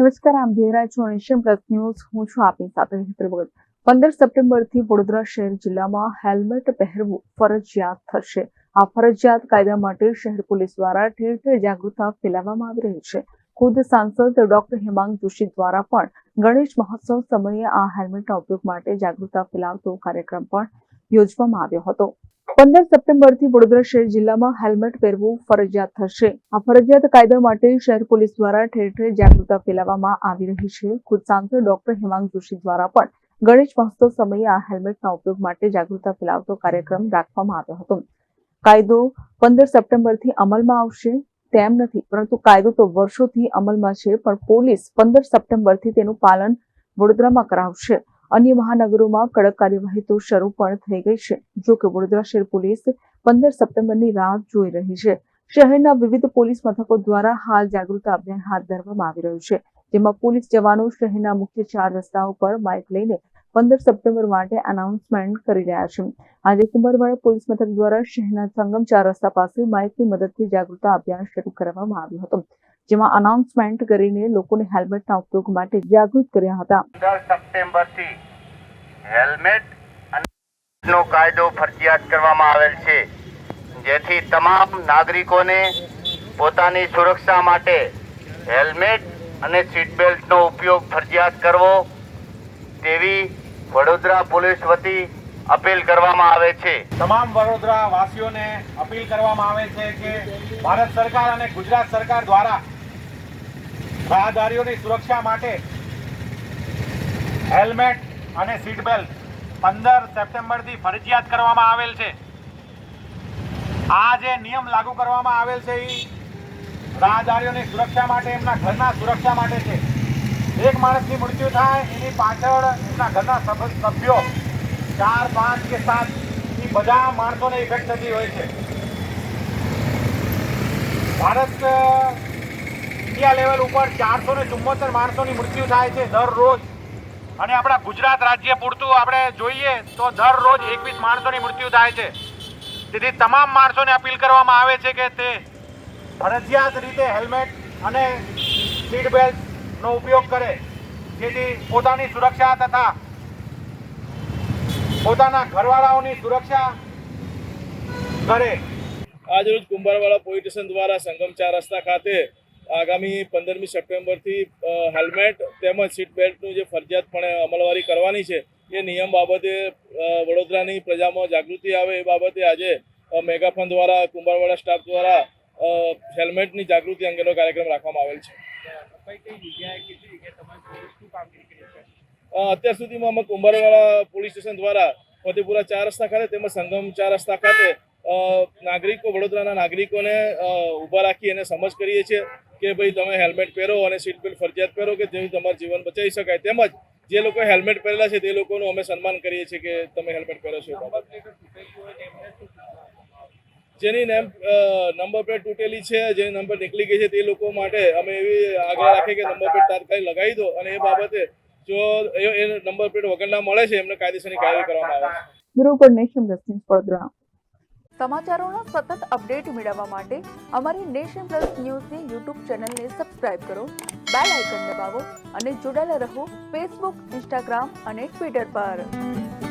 નમસ્કાર, આમ રહ્યા છો નેશન પ્લસ ન્યૂઝ. હું છું આપની સાથે પંદર સપ્ટેમ્બરથી વડોદરા શહેર જિલ્લામાં હેલ્મેટ પહેરવું ફરજિયાત થશે. આ ફરજિયાત કાયદા માટે શહેર પોલીસ દ્વારા ઠેર ઠેર જાગૃતતા ફેલાવવામાં આવી રહી છે. ખુદ સાંસદ ડોક્ટર હેમાંગ જોશી દ્વારા પણ ગણેશ મહોત્સવ સમયે આ હેલ્મેટના ઉપયોગ માટે જાગૃતતા ફેલાવતો કાર્યક્રમ પણ યોજવામાં આવ્યો હતો. પંદર સપ્ટેમ્બરથી વડોદરા શહેર જિલ્લામાં હેલ્મેટ પહેરવું ફરજિયાત થશે. આ ફરજિયાત કાયદા માટે શહેર પોલીસ દ્વારા ઠેર ઠેર જાગૃતતા ફેલાવવામાં આવી રહી છે. ખુદ સાંસદ ડોક્ટર હેમાંગ જોશી દ્વારા પણ ગણેશ મહોત્સવ સમયે આ હેલ્મેટના ઉપયોગ માટે જાગૃતતા ફેલાવતો કાર્યક્રમ રાખવામાં આવ્યો હતો. કાયદો પંદર સપ્ટેમ્બરથી અમલમાં આવશે તેમ નથી, પરંતુ કાયદો તો વર્ષોથી અમલમાં છે, પણ પોલીસ પંદર સપ્ટેમ્બરથી તેનું પાલન વડોદરામાં કરાવશે. અન્ય મહાનગરોમાં કડક કાર્યવાહી તો શરૂ પણ થઈ ગઈ છે. જો કે વડોદરા શહેર પોલીસ પંદર સપ્ટેમ્બરની રાહ જોઈ રહી છે. શહેરના વિવિધ પોલીસ મથકો દ્વારા હાલ જાગૃતતા અભિયાન હાથ ધરવામાં આવી રહ્યું છે. જેમાં પોલીસ જવાનો શહેરના મુખ્ય ચાર રસ્તાઓ પર બાઇક લઈને પંદર સપ્ટેમ્બર માટે અનાઉન્સમેન્ટ કરી રહ્યા છે. આજે કુંભારવાડા પોલીસ મથક દ્વારા શહેરના સંગમ ચાર રસ્તા પાસે માઇકની મદદથી જાગૃતતા અભિયાન શરૂ કરવામાં આવ્યું હતું, જેમાં અનાઉન્સમેન્ટ કરીને લોકોને હેલ્મેટના ઉપયોગ માટે જાગૃત કર્યા હતા. પંદર સપ્ટેમ્બરથી હેલ્મેટ નો કાયદો ફરજિયાત કરવામાં આવેલ છે, જેથી તમામ નાગરિકોને પોતાની સુરક્ષા માટે હેલ્મેટ અને સીટ બેલ્ટનો ઉપયોગ ફરજિયાત કરવો તેવી વડોદરા પોલીસ વતી અપીલ કરવામાં આવે છે. તમામ વડોદરા વાસીઓને અપીલ કરવામાં આવે છે કે ભારત સરકાર અને ગુજરાત સરકાર દ્વારા રાહદારીઓની સુરક્ષા માટે હેલ્મેટ અને સીટ બેલ્ટ પંદર સપ્ટેમ્બરથી ફરજિયાત કરવામાં આવેલ છે. આ જે નિયમ લાગુ કરવામાં આવેલ છે એ રાહદારીઓની સુરક્ષા માટે, એમના ઘરના સુરક્ષા માટે છે. માણસની મૃત્યુ થાય, એની પાછળ એમના ઘરના સભ- સભ્યો ચાર, પાંચ કે સાત, એ બધા માણસોને ઇફેક્ટ થતી હોય છે. ભારત ઇન્ડિયા લેવલ ઉપર ચારસો ને ચુમ્મોતેર માણસોની મૃત્યુ થાય છે દરરોજ અને આપણા ગુજરાત રાજ્ય પૂરતું આપણે જોઈએ તો દરરોજ એકવીસ માણસોની મૃત્યુ થાય છે. તેથી તમામ માણસોને અપીલ કરવામાં આવે છે કે તે ફરજિયાત રીતે હેલ્મેટ અને સીટ બેલ્ટનો ઉપયોગ કરે. જેથી પોતાની સુરક્ષા તથા પોતાના ઘરવાળાઓની સુરક્ષા કરે. આજરોજ કુંભારવાડા પોલીસ સ્ટેશન દ્વારા સંગમ ચાર રસ્તા ખાતે આગામી પંદરમી સપ્ટેમ્બરથી હેલ્મેટ તેમજ સીટ બેલ્ટનું જે ફરજિયાતપણે અમલવારી કરવાની છે એ નિયમ બાબતે વડોદરાની પ્રજામાં જાગૃતિ આવે એ બાબતે આજે મેગાફોન દ્વારા કુંભારવાડા સ્ટાફ દ્વારા હેલ્મેટની જાગૃતિ અંગેનો કાર્યક્રમ રાખવામાં આવેલ છે. અત્યાર સુધીમાં અમે કુંભારવાડા પોલીસ સ્ટેશન દ્વારા ફતેપુરા ચાર રસ્તા ખાતે તેમજ સંગમ ચાર રસ્તા ખાતે નાગરિકો, વડોદરાના નાગરિકોને ઊભા રાખી એને સમજ કરીએ છીએ કે ભાઈ તમે હેલ્મેટ પહેરો અને સીટ બેલ્ટ ફરજિયાત પહેરો કે જેથી તમારું જીવન બચાવી શકાય. તેમજ જે લોકો હેલ્મેટ પહેરેલા છે તે લોકોનું અમે સન્માન કરીએ છીએ કે તમે હેલ્મેટ પહેરો છો. જેની નેમ નંબર પ્લેટ તૂટેલી છે જેની નંબર નીકળી ગઈ છે તે લોકો માટે અમે એવી આગ્રહ રાખીએ કે નંબર પ્લેટ તાત્કાલિક લગાવી દો અને એ બાબતે જો એ નંબર પ્લેટ વગરના મળે છે એમને કાયદેસરની કાર્યવાહી કરવામાં આવે છે. બ્યુરો પર નેશન પ્લસ વડોદરા. સમાચારોના સતત અપડેટ મેળવવા માટે અમારી નેશન પ્લસ ન્યૂઝની યુટ્યુબ ચેનલને સબસ્ક્રાઇબ કરો બેલ આઇકન દબાવો અને જોડાયેલા રહો ફેસબુક ઇન્સ્ટાગ્રામ અને ટ્વિટર પર.